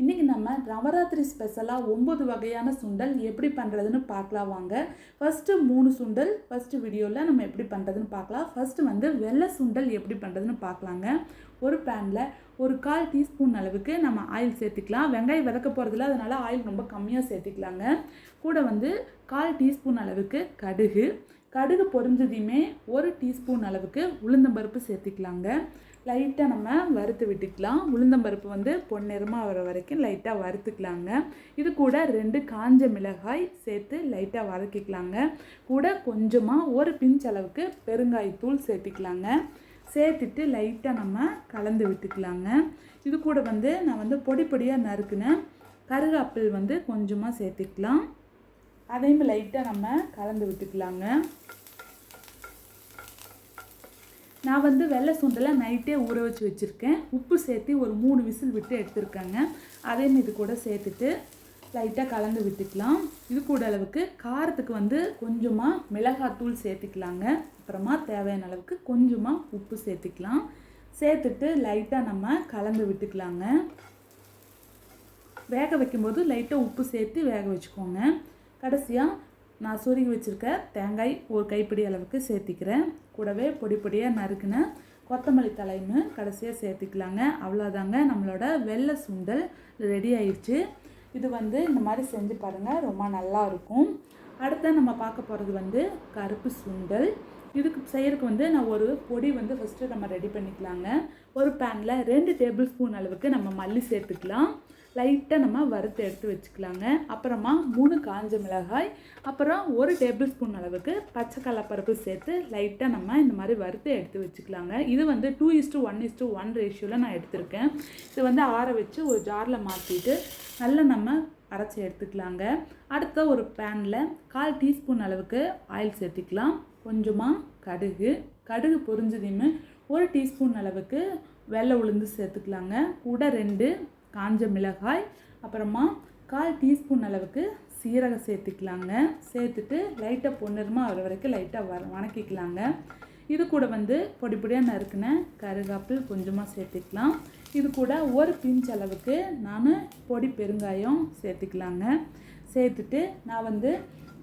இன்றைக்கி நம்ம நவராத்திரி ஸ்பெஷலாக ஒம்பது வகையான சுண்டல் எப்படி பண்ணுறதுன்னு பார்க்கலாம் வாங்க. ஃபஸ்ட்டு மூணு சுண்டல் ஃபஸ்ட்டு வீடியோவில் நம்ம எப்படி பண்ணுறதுன்னு பார்க்கலாம். ஃபஸ்ட்டு வந்து வெள்ளை சுண்டல் எப்படி பண்ணுறதுன்னு பார்க்கலாங்க. ஒரு பேனில் ஒரு கால் டீஸ்பூன் அளவுக்கு நம்ம ஆயில் சேர்த்துக்கலாம். வெங்காயம் விதக்க போகிறதுல அதனால் ஆயில் ரொம்ப கம்மியாக சேர்த்துக்கலாங்க. கூட வந்து கால் டீஸ்பூன் அளவுக்கு கடுகு கடுகு பொரிஞ்சதையுமே ஒரு டீஸ்பூன் அளவுக்கு உளுந்தம்பருப்பு சேர்த்துக்கலாங்க. லைட்டாக நம்ம வறுத்து விட்டுக்கலாம். உளுந்தம்பருப்பு வந்து பொன்னிறமாக வர வரைக்கும் லைட்டாக வறுத்துக்கலாங்க. இது கூட ரெண்டு காஞ்ச மிளகாய் சேர்த்து லைட்டாக வதக்கிக்கலாங்க. கூட கொஞ்சமாக ஒரு பிஞ்ச் அளவுக்கு பெருங்காயத்தூள் சேர்த்துக்கலாங்க. சேர்த்துட்டு லைட்டாக நம்ம கலந்து விட்டுக்கலாங்க. இது கூட வந்து நான் வந்து பொடி பொடியாக நறுக்குன கருகாப்பிள் வந்து கொஞ்சமாக சேர்த்துக்கலாம். அதையும் லைட்டாக நம்ம கலந்து விட்டுக்கலாங்க. நான் வந்து வெள்ளை சுண்டலை நைட்டே ஊற வச்சு வச்சுருக்கேன். உப்பு சேர்த்து ஒரு மூணு விசில் விட்டு எடுத்துருக்கேங்க. அதையும் இது கூட சேர்த்துட்டு லைட்டாக கலந்து விட்டுக்கலாம். இது கூட அளவுக்கு காரத்துக்கு வந்து கொஞ்சமாக மிளகாத்தூள் சேர்த்துக்கலாங்க. அப்புறமா தேவையான அளவுக்கு கொஞ்சமாக உப்பு சேர்த்துக்கலாம். சேர்த்துட்டு லைட்டாக நம்ம கலந்து விட்டுக்கலாங்க. வேக வைக்கும்போது லைட்டாக உப்பு சேர்த்து வேக வச்சுக்கோங்க. கடைசியாக நான் சுருங்கி வச்சுருக்க தேங்காய் ஒரு கைப்பிடி அளவுக்கு சேர்த்திக்கிறேன். கூடவே பொடி பொடியாக நறுக்குன கொத்தமல்லி தலைன்னு கடைசியாக சேர்த்துக்கலாங்க. அவ்வளோதாங்க நம்மளோட வெள்ளை சுண்டல் ரெடி ஆயிடுச்சு இது வந்து இந்த மாதிரி செஞ்சு பாருங்கள் ரொம்ப நல்லா இருக்கும். அடுத்த நம்ம பார்க்க போகிறது வந்து கருப்பு சுண்டல். இதுக்கு செய்யறதுக்கு வந்து நான் ஒரு பொடி வந்து ஃபஸ்ட்டு நம்ம ரெடி பண்ணிக்கலாங்க. ஒரு பேனில் ரெண்டு டேபிள் ஸ்பூன் அளவுக்கு நம்ம மல்லி சேர்த்துக்கலாம். லைட்டாக நம்ம வறுத்து எடுத்து வச்சுக்கலாங்க. அப்புறமா மூணு காஞ்ச மிளகாய் அப்புறம் ஒரு டேபிள் ஸ்பூன் அளவுக்கு பச்சை கடலப்பருப்பு சேர்த்து லைட்டாக நம்ம இந்த மாதிரி வறுத்து எடுத்து வச்சுக்கலாங்க. இது வந்து two is to one is to one ரேஷியோவில் நான் எடுத்திருக்கேன். இது வந்து ஆற வச்சு ஒரு ஜாரில் மாற்றிட்டு நல்லா நம்ம அரைச்சி எடுத்துக்கலாங்க. அடுத்த ஒரு பேனில் கால் டீஸ்பூன் அளவுக்கு ஆயில் சேர்த்துக்கலாம். கொஞ்சமாக கடுகு. கடுகு பொரிஞ்சதையுமே ஒரு டீஸ்பூன் அளவுக்கு வெள்ளை உளுந்து சேர்த்துக்கலாங்க. கூட ரெண்டு காஞ்ச மிளகாய் அப்புறமா கால் டீஸ்பூன் அளவுக்கு சீரகம் சேர்த்துக்கலாங்க. சேர்த்துட்டு லைட்டாக பொன்னிறமாக வர வரைக்கும் லைட்டாக வர வணக்கிக்கலாங்க. இது கூட வந்து பொடி பொடியாக நறுக்குன கருகாப்பில் கொஞ்சமாக சேர்த்துக்கலாம். இது கூட ஒரு பிஞ்ச் அளவுக்கு நான் பொடி பெருங்காயம் சேர்த்துக்கலாங்க. சேர்த்துட்டு நான் வந்து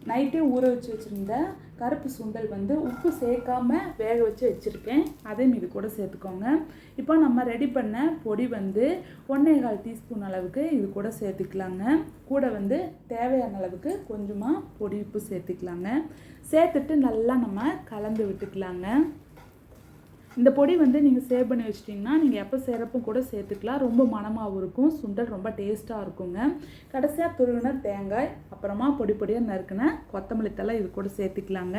நைட்டே ஊற வச்சு வச்சுருந்த கருப்பு சுண்டல் வந்து உப்பு சேர்க்காம வேக வச்சு வச்சுருக்கேன். அதையும் இது கூட சேர்த்துக்கோங்க. இப்போ நம்ம ரெடி பண்ண பொடி வந்து ஒன்றே கால் டீஸ்பூன் அளவுக்கு இது கூட சேர்த்துக்கலாங்க. கூட வந்து தேவையான அளவுக்கு கொஞ்சமாக பொடி உப்பு சேர்த்துக்கலாங்க. சேர்த்துட்டு நல்லா நம்ம கலந்து விட்டுக்கலாங்க. இந்த பொடி வந்து நீங்கள் சேவ் பண்ணி வச்சிட்டிங்கன்னா நீங்கள் எப்போ சேரப்பும் கூட சேர்த்துக்கலாம். ரொம்ப மணமாகவும் இருக்கும். சுண்டல் ரொம்ப டேஸ்ட்டாக இருக்குங்க. கடைசியாக துருவின தேங்காய் அப்புறமா பொடி பொடியாக நறுக்கின கொத்தமல்லி தலை இது கூட சேர்த்துக்கலாங்க.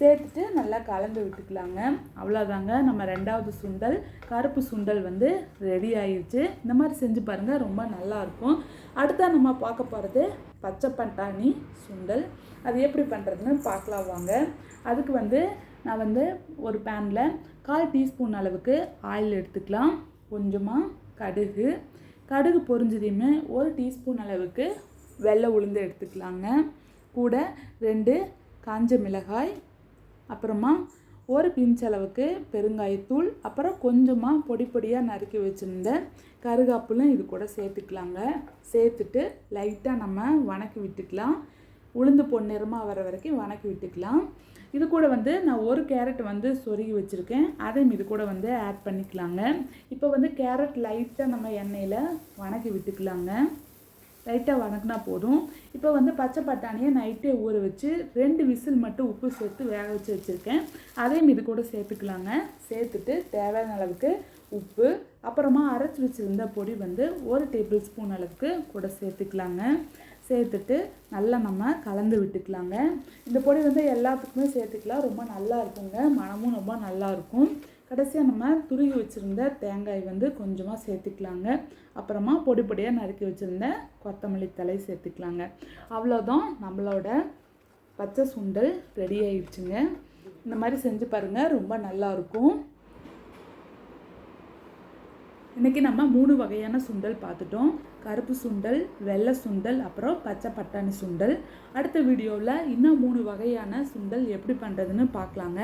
சேர்த்துட்டு நல்லா கலந்து விட்டுக்கலாங்க. அவ்வளோதாங்க நம்ம ரெண்டாவது சுண்டல் கருப்பு சுண்டல் வந்து ரெடி ஆயிடுச்சு இந்த மாதிரி செஞ்சு பாருங்கள் ரொம்ப நல்லாயிருக்கும் அடுத்தா நம்ம பார்க்க போகிறது பச்சை பட்டாணி சுண்டல். அது எப்படி பண்ணுறதுன்னு பார்க்கலாம் வாங்க. அதுக்கு வந்து நான் வந்து ஒரு பேனில் கால் டீஸ்பூன் அளவுக்கு ஆயில் எடுத்துக்கலாம். கொஞ்சமாக கடுகு. கடுகு பொரிஞ்சதையுமே ஒரு டீஸ்பூன் அளவுக்கு வெள்ளை உளுந்து எடுத்துக்கலாங்க. கூட ரெண்டு காஞ்ச மிளகாய் அப்புறமா ஒரு பிஞ்ச் அளவுக்கு பெருங்காயத்தூள் அப்புறம் கொஞ்சமாக பொடி பொடியாக நறுக்கி வச்சுருந்த கருகாப்புலும் இது கூட சேர்த்துக்கலாங்க. சேர்த்துட்டு லைட்டாக நம்ம வணக்கி விட்டுக்கலாம். உளுந்து பொன்னிறமாக வர வரைக்கும் வணக்கி விட்டுக்கலாம். இது கூட வந்து நான் ஒரு கேரட் வந்து சொருகி வச்சுருக்கேன். அதையும் இது கூட வந்து ஆட் பண்ணிக்கலாங்க. இப்போ வந்து கேரட் லைட்டாக நம்ம எண்ணெயில் வணக்கி விட்டுக்கலாங்க. லைட்டாக வணக்கினா போதும். இப்போ வந்து பச்சை பட்டாணியை நைட்டே ஊற வச்சு ரெண்டு விசில் மட்டும் உப்பு சேர்த்து வேக வச்சு வச்சுருக்கேன். அதையும் இது கூட சேர்த்துக்கலாங்க. சேர்த்துட்டு தேவையான அளவுக்கு உப்பு அப்புறமா அரைச்சி வச்சுருந்த பொடி வந்து ஒரு டேபிள் ஸ்பூன் அளவுக்கு கூட சேர்த்துக்கலாங்க. சேர்த்துட்டு நல்லா நம்ம கலந்து விட்டுக்கலாங்க. இந்த பொடி வந்து எல்லாத்துக்குமே சேர்த்துக்கலாம். ரொம்ப நல்லா இருக்குங்க. மனமும் ரொம்ப நல்லா இருக்கும். கடைசியாக நம்ம துருகி வச்சுருந்த தேங்காய் வந்து கொஞ்சமாக சேர்த்துக்கலாங்க. அப்புறமா பொடி பொடியாக நறுக்கி வச்சுருந்த கொத்தமல்லி தலை சேர்த்துக்கலாங்க. அவ்வளோதான் நம்மளோட பச்சை சுண்டல் ரெடி ஆயிடுச்சுங்க. இந்த மாதிரி செஞ்சு பாருங்கள் ரொம்ப நல்லாயிருக்கும் இன்றைக்கி நம்ம மூணு வகையான சுண்டல் பார்த்துட்டோம். கருப்பு சுண்டல் வெள்ளை சுண்டல் அப்புறம் பச்சை பட்டாணி சுண்டல். அடுத்த வீடியோவில் இன்னும் மூணு வகையான சுண்டல் எப்படி பண்ணுறதுன்னு பார்க்கலாங்க.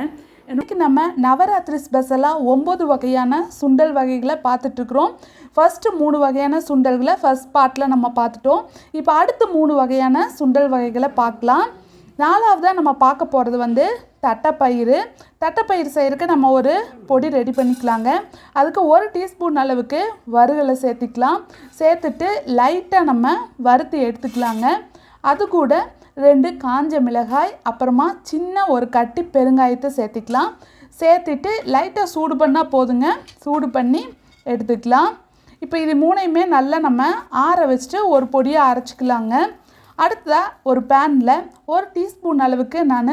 இன்றைக்கி நம்ம நவராத்திரி ஸ்பெஷலாக ஒம்பது வகையான சுண்டல் வகைகளை பார்த்துட்ருக்குறோம் ஃபஸ்ட்டு மூணு வகையான சுண்டல்களை ஃபஸ்ட் பார்ட்டில் நம்ம பார்த்துட்டோம். இப்போ அடுத்த மூணு வகையான சுண்டல் வகைகளை பார்க்கலாம். நாலாவதாக நம்ம பார்க்க போகிறது வந்து தட்டைப்பயிறு. தட்டைப்பயிறு செய்கிறதுக்கு நம்ம ஒரு பொடி ரெடி பண்ணிக்கலாங்க. அதுக்கு ஒரு டீஸ்பூன் அளவுக்கு வறுகளை சேர்த்திக்கலாம். சேர்த்துட்டு லைட்டாக நம்ம வறுத்து எடுத்துக்கலாங்க. அது கூட ரெண்டு காஞ்ச மிளகாய் அப்புறமா சின்ன ஒரு கட்டி பெருங்காயத்தை சேர்த்திக்கலாம். சேர்த்துட்டு லைட்டாக சூடு பண்ணால் போதுங்க. சூடு பண்ணி எடுத்துக்கலாம். இப்போ இது மூணையுமே நல்லா நம்ம ஆற வச்சுட்டு ஒரு பொடியை அரைச்சிக்கலாங்க. அடுத்ததாக ஒரு பேனில் ஒரு டீஸ்பூன் அளவுக்கு நான்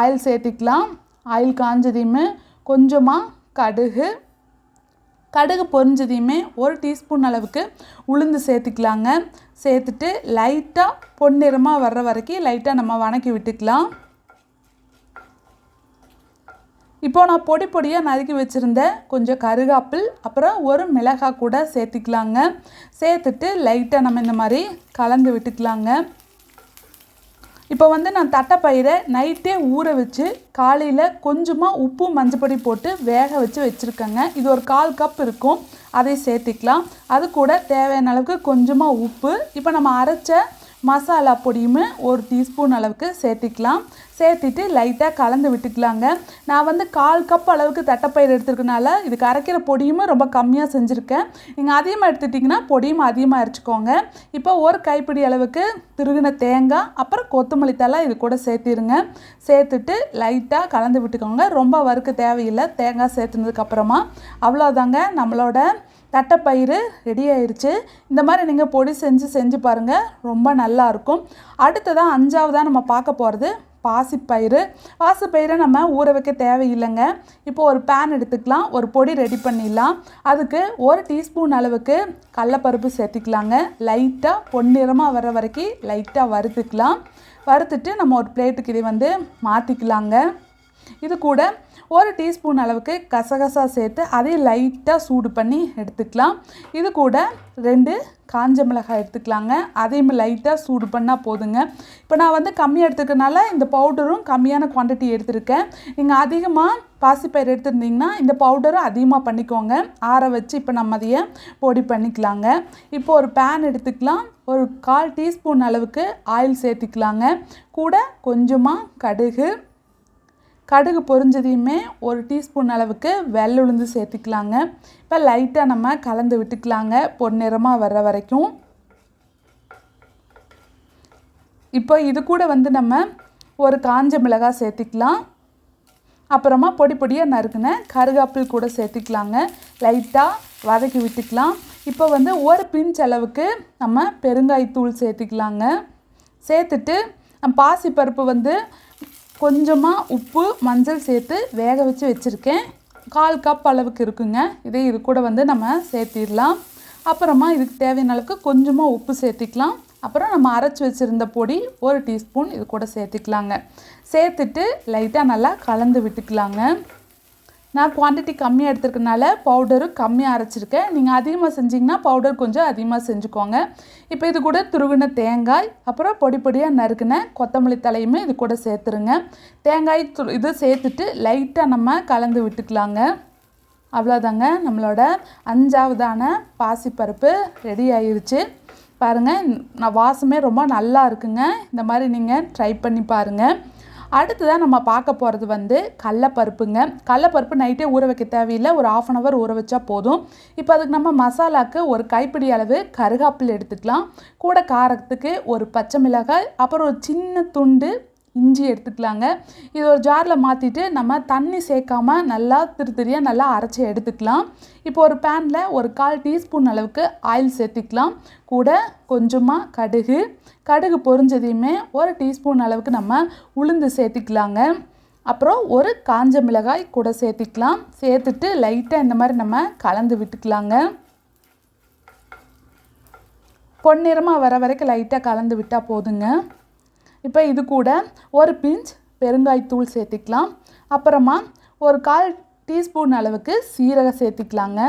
ஆயில் சேர்த்திக்கலாம். ஆயில் காஞ்சதையுமே கொஞ்சமாக கடுகு. கடுகு பொரிஞ்சதையுமே ஒரு டீஸ்பூன் அளவுக்கு உளுந்து சேர்த்துக்கலாங்க. சேர்த்துட்டு லைட்டாக பொன்னிறமாக வர்ற வரைக்கும் லைட்டாக நம்ம வணக்கி விட்டுக்கலாம். இப்போ நான் பொடி பொடியாக நறுக்கி வச்சுருந்தேன் கொஞ்சம் கருகாப்பில் அப்புறம் ஒரு மிளகாய் கூட சேர்த்திக்கலாங்க. சேர்த்துட்டு லைட்டாக நம்ம இந்த மாதிரி கலந்து விட்டுக்கலாங்க. இப்போ வந்து நான் தட்டைப்பயிரை நைட்டே ஊற வச்சு காலையில் கொஞ்சமாக உப்பு மஞ்சப்பொடி போட்டு வேக வச்சு வச்சுருக்கேங்க. இது ஒரு கால் கப் இருக்கும். அதை சேர்த்திக்கலாம். அது கூட தேவையான அளவுக்கு கொஞ்சமாக உப்பு. இப்போ நம்ம அரைச்ச மசாலா பொடியுமே ஒரு டீஸ்பூன் அளவுக்கு சேர்த்திக்கலாம். சேர்த்திட்டு லைட்டாக கலந்து விட்டுக்கலாங்க. நான் வந்து கால் கப் அளவுக்கு தட்டைப்பயிர் எடுத்துருக்கனால இதுக்கு அரைக்கிற பொடியுமே ரொம்ப கம்மியாக செஞ்சுருக்கேன். நீங்கள் அதிகமாக எடுத்துட்டிங்கன்னா பொடியும் அதிகமாக அரைச்சிக்கோங்க. இப்போ ஒரு கைப்பிடி அளவுக்கு திருகின தேங்காய் அப்புறம் கொத்தமல்லி தலை இது கூட சேர்த்திருங்க. சேர்த்துட்டு லைட்டாக கலந்து விட்டுக்கோங்க. ரொம்ப வறுக்க தேவையில்லை. தேங்காய் சேர்த்துனதுக்கப்புறமா அவ்வளோதாங்க நம்மளோட தட்டைப்பயிறு ரெடி ஆயிடுச்சு இந்த மாதிரி நீங்கள் பொடி செஞ்சு செஞ்சு பாருங்கள் ரொம்ப நல்லாயிருக்கும் அடுத்ததாக அஞ்சாவதாக நம்ம பார்க்க போகிறது பாசிப்பயிறு. பாசிப்பயிரை நம்ம ஊற வைக்க தேவையில்லைங்க. இப்போ ஒரு பேன் எடுத்துக்கலாம். ஒரு பொடி ரெடி பண்ணிடலாம். அதுக்கு ஒரு டீஸ்பூன் அளவுக்கு கடலப்பருப்பு சேர்த்திக்கலாங்க. லைட்டாக பொன்னிறமாக வர வரைக்கும் லைட்டாக வறுத்துக்கலாம். வறுத்துட்டு நம்ம ஒரு பிளேட்டுக்கு இதை வந்து மாற்றிக்கலாங்க இது கூட ஒரு டீஸ்பூன் அளவுக்கு கசகசா சேர்த்து அதையும் லைட்டாக சூடு பண்ணி எடுத்துக்கலாம். இது கூட ரெண்டு காஞ்ச மிளகாய் எடுத்துக்கலாங்க. அதையும் லைட்டாக சூடு பண்ணால் போதுங்க. இப்போ நான் வந்து கம்மியாக எடுத்துக்கனால இந்த பவுடரும் கம்மியான குவான்டிட்டி எடுத்திருக்கேன். நீங்கள் அதிகமாக பாசிப்பயிர் எடுத்துருந்தீங்கன்னா இந்த பவுடரும் அதிகமாக பண்ணிக்கோங்க. ஆற வச்சு இப்போ நம்ம அதையே பொடி பண்ணிக்கலாங்க. இப்போ ஒரு பேன் எடுத்துக்கலாம். ஒரு கால் டீஸ்பூன் அளவுக்கு ஆயில் சேர்த்திக்கலாங்க. கூட கொஞ்சமாக கடுகு கடுகு பொரிஞ்சதையுமே ஒரு டீஸ்பூன் அளவுக்கு வெள்ளுளுந்து சேர்த்துக்கலாங்க. இப்போ லைட்டாக நம்ம கலந்து விட்டுக்கலாங்க பொன்னிறமாக வர்ற வரைக்கும். இப்போ இது கூட வந்து நம்ம ஒரு காஞ்ச மிளகாய் சேர்த்திக்கலாம். அப்புறமா பொடி பொடியாக நறுக்குன கருகாப்பில் கூட சேர்த்திக்கலாங்க. லைட்டாக வதக்கி விட்டுக்கலாம். இப்போ வந்து ஒரு பிஞ்ச் அளவுக்கு நம்ம பெருங்காயத்தூள் சேர்த்திக்கலாங்க. சேர்த்துட்டு பாசிப்பருப்பு வந்து கொஞ்சமாக உப்பு மஞ்சள் சேர்த்து வேக வச்சு வச்சுருக்கேன். கால் கப் அளவுக்கு இருக்குங்க. இதே இது கூட வந்து நம்ம சேர்த்திடலாம். அப்புறமா இதுக்கு தேவையான அளவுக்கு கொஞ்சமாக உப்பு சேர்த்திக்கலாம். அப்புறம் நம்ம அரைச்சி வச்சுருந்த பொடி ஒரு டீஸ்பூன் இது கூட சேர்த்துக்கலாங்க. சேர்த்துட்டு லைட்டாக நல்லா கலந்து விட்டுக்கலாங்க. நான் குவான்டிட்டி கம்மியாக எடுத்துருக்கனால பவுடரும் கம்மியாக அரைச்சிருக்கேன். நீங்கள் அதிகமாக செஞ்சிங்கன்னா பவுடர் கொஞ்சம் அதிகமாக செஞ்சுக்கோங்க. இப்போ இது கூட துருவின தேங்காய் அப்புறம் பொடி பொடியாக நறுக்கின கொத்தமல்லி தலையுமே இது கூட சேர்த்துருங்க. தேங்காய் து இது சேர்த்துட்டு லைட்டாக நம்ம கலந்து விட்டுக்கலாங்க. அவ்வளோதாங்க நம்மளோட அஞ்சாவதான பாசிப்பருப்பு ரெடி ஆயிடுச்சு பாருங்கள் நான் வாசமே ரொம்ப நல்லா இருக்குங்க. இந்த மாதிரி நீங்கள் ட்ரை பண்ணி பாருங்கள் அடுத்ததான் நம்ம பார்க்க போகிறது வந்து கடலப்பருப்புங்க. கடலப்பருப்பு நைட்டே ஊற வைக்க தேவையில்லை. ஒரு ஆஃப் அன் ஹவர் ஊற வச்சா போதும். இப்போ அதுக்கு நம்ம மசாலாவுக்கு ஒரு கைப்பிடி அளவு கருகாப்பில் எடுத்துக்கலாம். கூட காரத்துக்கு ஒரு பச்சை மிளகாய் அப்புறம் ஒரு சின்ன துண்டு இஞ்சி எடுத்துக்கலாங்க. இது ஒரு ஜாரில் மாற்றிட்டு நம்ம தண்ணி சேர்க்காம நல்லா திரு திரியாக நல்லா அரைச்சி எடுத்துக்கலாம். இப்போ ஒரு பேனில் ஒரு கால் டீஸ்பூன் அளவுக்கு ஆயில் சேர்த்திக்கலாம். கூட கொஞ்சமாக கடுகு. கடுகு பொரிஞ்சதையுமே ஒரு டீஸ்பூன் அளவுக்கு நம்ம உளுந்து சேர்த்திக்கலாங்க. அப்புறம் ஒரு காஞ்ச மிளகாய் கூட சேர்த்திக்கலாம். சேர்த்துட்டு லைட்டாக இந்த மாதிரி நம்ம கலந்து விட்டுக்கலாங்க. பொன்னிறமாக வர வரைக்கும் லைட்டாக கலந்து விட்டால் போதுங்க. இப்போ இது கூட ஒரு பிஞ்ச் பெருங்காய்த்தூள் சேர்த்திக்கலாம். அப்புறமா ஒரு கால் டீஸ்பூன் அளவுக்கு சீரகம் சேர்த்திக்கலாங்க.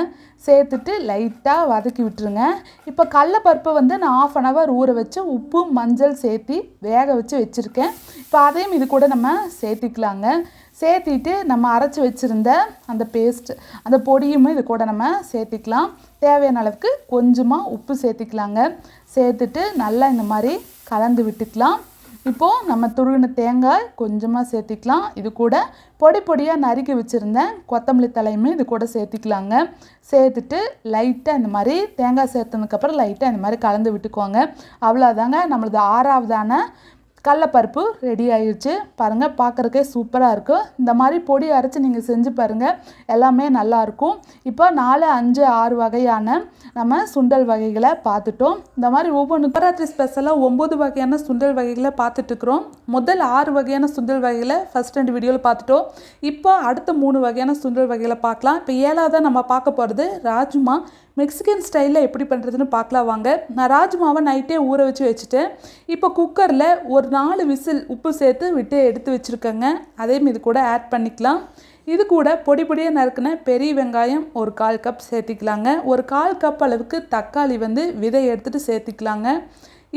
சேர்த்துட்டு லைட்டாக வதக்கி விட்டுருங்க. இப்போ கடலப்பருப்பை வந்து நான் ஆஃப் அன் ஹவர் ஊற வச்சு உப்பு மஞ்சள் சேர்த்தி வேக வச்சு வச்சுருக்கேன். இப்போ அதையும் இது கூட நம்ம சேர்த்திக்கலாங்க. சேர்த்திட்டு நம்ம அரைச்சி வச்சுருந்த அந்த பேஸ்ட் அந்த பொடியும் இது கூட நம்ம சேர்த்திக்கலாம். தேவையான அளவுக்கு கொஞ்சமாக உப்பு சேர்த்திக்கலாங்க. சேர்த்துட்டு நல்லா இந்த மாதிரி கலந்து விட்டுக்கலாம். இப்போது நம்ம துருவின தேங்காய் கொஞ்சமாக சேர்த்திக்கலாம். இது கூட பொடி பொடியாக நறுக்கி வச்சுருந்தேன் கொத்தமல்லி தலையுமே இது கூட சேர்த்திக்கலாங்க. சேர்த்துட்டு லைட்டாக இந்த மாதிரி தேங்காய் சேர்த்ததுக்கப்புறம் லைட்டாக இந்த மாதிரி கலந்து விட்டுக்கோங்க. அவ்வளோதாங்க நம்மளது ஆறாவதான கடலப்பருப்பு ரெடி ஆயிடுச்சு பாருங்கள் பார்க்குறக்கே சூப்பராக இருக்கும் இந்த மாதிரி பொடி அரைச்சி நீங்கள் செஞ்சு பாருங்கள் எல்லாமே நல்லாயிருக்கும் இப்போ நாலு அஞ்சு ஆறு வகையான நம்ம சுண்டல் வகைகளை பார்த்துட்டோம். இந்த மாதிரி ஒவ்வொன்று நவராத்திரி ஸ்பெஷலாக ஒம்பது வகையான சுண்டல் வகைகளை பார்த்துட்ருக்குறோம் முதல் ஆறு வகையான சுண்டல் வகைகளை ஃபஸ்ட் ரெண்டு வீடியோவில் பார்த்துட்டோம். இப்போ அடுத்த மூணு வகையான சுண்டல் வகைகளை பார்க்கலாம். இப்போ ஏழாவதாக நம்ம பார்க்க போகிறது ராஜ்மா மெக்சிகன் ஸ்டைலில் எப்படி பண்ணுறதுன்னு பார்க்கலாம் வாங்க. நான் ராஜ்மாவை நைட்டே ஊற வச்சு வச்சுட்டேன். இப்போ குக்கரில் ஒரு நாலு விசில் உப்பு சேர்த்து விட்டு எடுத்து வச்சுருக்கேங்க. அதையும் இது கூட ஆட் பண்ணிக்கலாம். இது கூட பொடி பொடியாக நறுக்கின பெரிய வெங்காயம் ஒரு கால் கப் சேர்த்திக்கலாங்க. ஒரு கால் கப் அளவுக்கு தக்காளி வந்து விதை எடுத்துகிட்டு சேர்த்திக்கலாங்க.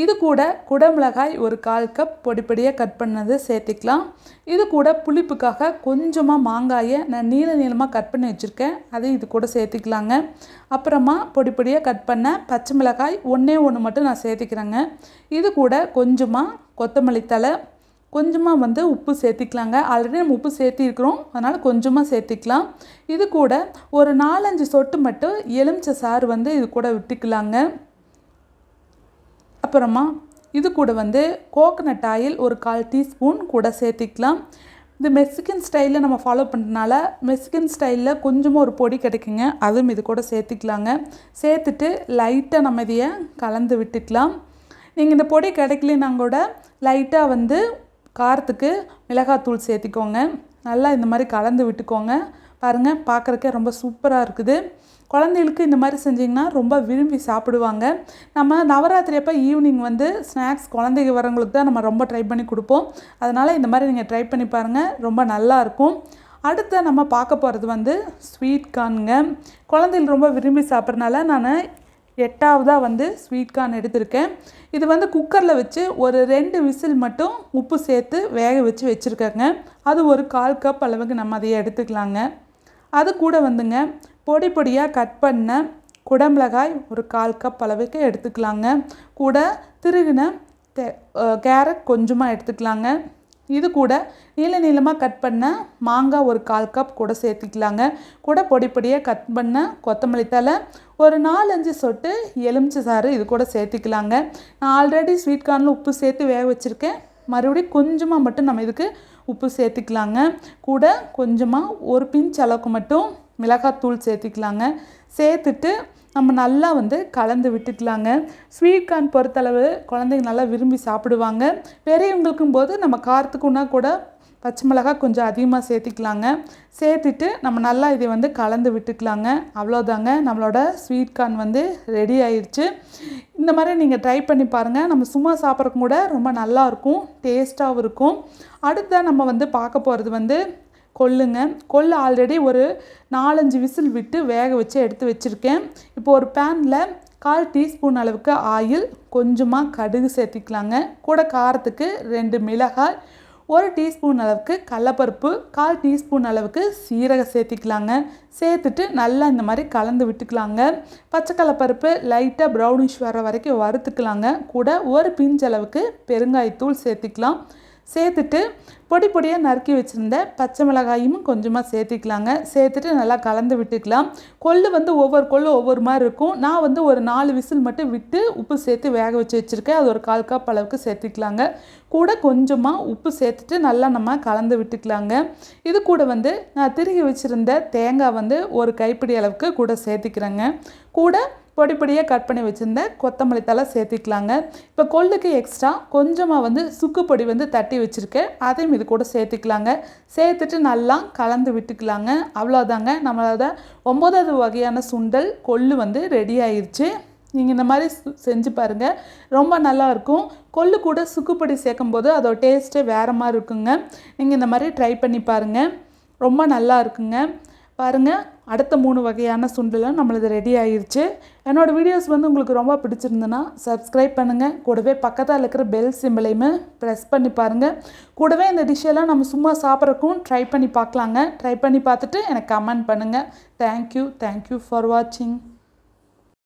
இது கூட குடமிளகாய் ஒரு கால் கப் பொடிப்படியாக கட் பண்ணது சேர்த்திக்கலாம். இது கூட புளிப்புக்காக கொஞ்சமாக மாங்காயை நான் நீள நீளமாக கட் பண்ணி வச்சுருக்கேன். அதையும் இது கூட சேர்த்திக்கலாங்க. அப்புறமா பொடிப்பொடியாக கட் பண்ண பச்சை மிளகாய் ஒன்றே ஒன்று மட்டும் நான் சேர்த்திக்கிறேங்க. இது கூட கொஞ்சமாக கொத்தமல்லி தழை கொஞ்சமாக வந்து உப்பு சேர்த்திக்கலாங்க. ஆல்ரெடி நம்ம உப்பு சேர்த்திருக்கிறோம் அதனால் கொஞ்சமாக சேர்த்திக்கலாம். இது கூட ஒரு நாலஞ்சு சொட்டு மட்டும் எலுமிச்சை சாறு வந்து இது கூட விட்டுக்கலாங்க. அப்புறமா இது கூட வந்து கோகனட் ஆயில் ஒரு கால் டீஸ்பூன் கூட சேர்த்திக்கலாம். இது மெக்சிகன் ஸ்டைலில் நம்ம ஃபாலோ பண்ணுறதுனால மெக்சிகன் ஸ்டைலில் கொஞ்சமாக ஒரு பொடி கிடைக்குங்க. அதுவும் இது கூட சேர்த்துக்கலாங்க. சேர்த்துட்டு லைட்டாக நம்ம இதையை கலந்து விட்டுக்கலாம். நீங்கள் இந்த பொடி கிடைக்கலனா கூட லைட்டாக வந்து காரத்துக்கு மிளகாத்தூள் சேர்த்திக்கோங்க. நல்லா இந்த மாதிரி கலந்து விட்டுக்கோங்க. பாருங்கள் பார்க்குறக்கே ரொம்ப சூப்பராக இருக்குது. குழந்தைகளுக்கு இந்த மாதிரி செஞ்சிங்கன்னா ரொம்ப விரும்பி சாப்பிடுவாங்க. நம்ம நவராத்திரி அப்போ ஈவினிங் வந்து ஸ்நாக்ஸ் குழந்தைங்க வரவங்களுக்கு தான் நம்ம ரொம்ப ட்ரை பண்ணி கொடுப்போம். அதனால் இந்த மாதிரி நீங்கள் ட்ரை பண்ணி பாருங்கள் ரொம்ப நல்லாயிருக்கும் அடுத்த நம்ம பார்க்க போகிறது வந்து ஸ்வீட் கார்னுங்க குழந்தைகள் ரொம்ப விரும்பி சாப்பிட்றனால நான் எட்டாவதாக வந்து ஸ்வீட் கார்ன் எடுத்திருக்கேன். இது வந்து குக்கரில் வச்சு ஒரு ரெண்டு விசில் மட்டும் உப்பு சேர்த்து வேக வச்சு வச்சுருக்கேங்க. அது ஒரு கால் கப் அளவுக்கு நம்ம அதையே எடுத்துக்கலாங்க. அது கூட வந்துங்க பொடி பொடியாக கட் பண்ண குடமிளகாய் ஒரு கால் கப் அளவுக்கு எடுத்துக்கலாங்க. கூட திருகின தே கேரட் கொஞ்சமாக எடுத்துக்கலாங்க. இது கூட நீள நீளமாக கட் பண்ண மாங்காய் ஒரு கால் கப் கூட சேர்த்திக்கலாங்க. கூட பொடி பொடியாக கட் பண்ண கொத்தமல்லி தலை ஒரு நாலஞ்சு சொட்டு எலுமிச்சை சாறு இது கூட சேர்த்திக்கலாங்க. நான் ஆல்ரெடி ஸ்வீட் கார்னில் உப்பு சேர்த்து வேக வச்சுருக்கேன். மறுபடியும் கொஞ்சமாக மட்டும் நம்ம இதுக்கு உப்பு சேர்த்துக்கலாங்க. கூட கொஞ்சமாக ஒரு பிஞ்ச் அளவுக்கு மட்டும் மிளகாத்தூள் சேர்த்திக்கலாங்க. சேர்த்துட்டு நம்ம நல்லா வந்து கலந்து விட்டுக்கலாங்க. ஸ்வீட் கார்ன் பொறுத்தளவு குழந்தைங்க நல்லா விரும்பி சாப்பிடுவாங்க. பெரியவங்களுக்கும் போது நம்ம காரத்துக்குன்னா கூட பச்சை மிளகாய் கொஞ்சம் அதிகமாக சேர்த்திக்கலாங்க. சேர்த்துட்டு நம்ம நல்லா இதை வந்து கலந்து விட்டுக்கலாங்க. அவ்வளோதாங்க நம்மளோட ஸ்வீட் கார்ன் வந்து ரெடி ஆயிடுச்சு இந்த மாதிரி நீங்கள் ட்ரை பண்ணி பாருங்கள் நம்ம சும்மா சாப்பிட்றக்கும் கூட ரொம்ப நல்லாயிருக்கும் டேஸ்ட்டாகவும் இருக்கும். அடுத்த நம்ம வந்து பார்க்க போகிறது வந்து கொல்லுங்க கொள்ளு ஆல்ரெடி ஒரு நாலஞ்சு விசில் விட்டு வேக வச்சு எடுத்து வச்சுருக்கேன். இப்போ ஒரு பேனில் கால் டீஸ்பூன் அளவுக்கு ஆயில் கொஞ்சமாக கடுகு சேர்த்திக்கலாங்க. கூட காரத்துக்கு ரெண்டு மிளகாய் ஒரு டீஸ்பூன் அளவுக்கு கடலப்பருப்பு கால் டீஸ்பூன் அளவுக்கு சீரகம் சேர்த்திக்கலாங்க. சேர்த்துட்டு நல்லா இந்த மாதிரி கலந்து விட்டுக்கலாங்க. பச்சை கடலப்பருப்பு லைட்டாக ப்ரௌனிஷ் வர வரைக்கும் வறுத்துக்கலாங்க. கூட ஒரு பிஞ்ச் அளவுக்கு பெருங்காயத்தூள் சேர்த்திக்கலாம். சேர்த்துட்டு பொடி பொடியாக நறுக்கி வச்சுருந்த பச்சை மிளகாயும் கொஞ்சமாக சேர்த்திக்கலாங்க. சேர்த்துட்டு நல்லா கலந்து விட்டுக்கலாம். கொள்ளு வந்து ஒவ்வொரு கொள்ளு ஒவ்வொரு மாதிரி இருக்கும். நான் வந்து ஒரு நாலு விசில் மட்டும் விட்டு உப்பு சேர்த்து வேக வச்சு வச்சுருக்கேன். அது ஒரு கால் கப் அளவுக்கு சேர்த்திக்கலாங்க. கூட கொஞ்சமாக உப்பு சேர்த்துட்டு நல்லா நம்ம கலந்து விட்டுக்கலாங்க. இது கூட வந்து நான் திருகி வச்சுருந்த தேங்காய் வந்து ஒரு கைப்பிடி அளவுக்கு கூட சேர்த்திக்கிறேங்க. கூட பொடிப்படியாக கட் பண்ணி வச்சுருந்த கொத்தமல்லி தலை சேர்த்துக்கலாங்க. இப்போ கொள்ளுக்கு எக்ஸ்ட்ரா கொஞ்சமாக வந்து சுக்கு பொடி வந்து தட்டி வச்சுருக்கேன். அதையும் இது கூட சேர்த்துக்கலாங்க. சேர்த்துட்டு நல்லா கலந்து விட்டுக்கலாங்க. அவ்வளோதாங்க நம்மளோட ஒம்பதாவது வகையான சுண்டல் கொள்ளு வந்து ரெடி ஆயிடுச்சு நீங்கள் இந்த மாதிரி செஞ்சு பாருங்கள் ரொம்ப நல்லா இருக்கும். கொள்ளு கூட சுக்குப்பொடி சேர்க்கும்போது அதோட டேஸ்ட்டே வேறு மாதிரி இருக்குங்க. நீங்கள் இந்த மாதிரி ட்ரை பண்ணி பாருங்கள் ரொம்ப நல்லா இருக்குங்க. பாருங்கள் அடுத்த மூணு வகையான சுண்டலும் நம்மளது ரெடி ஆயிடுச்சு என்னோடய வீடியோஸ் வந்து உங்களுக்கு ரொம்ப பிடிச்சிருந்துன்னா சப்ஸ்கிரைப் பண்ணுங்கள் கூடவே பக்கத்தில் இருக்கிற பெல் சிம்பிளையுமே ப்ரெஸ் பண்ணி பாருங்கள் கூடவே இந்த டிஷ்ஷெல்லாம் நம்ம சும்மா சாப்பிட்றக்கும் ட்ரை பண்ணி பார்க்கலாங்க. ட்ரை பண்ணி பார்த்துட்டு எனக்கு கமெண்ட் பண்ணுங்கள் தேங்க்யூ தேங்க்யூ ஃபார் வாட்சிங்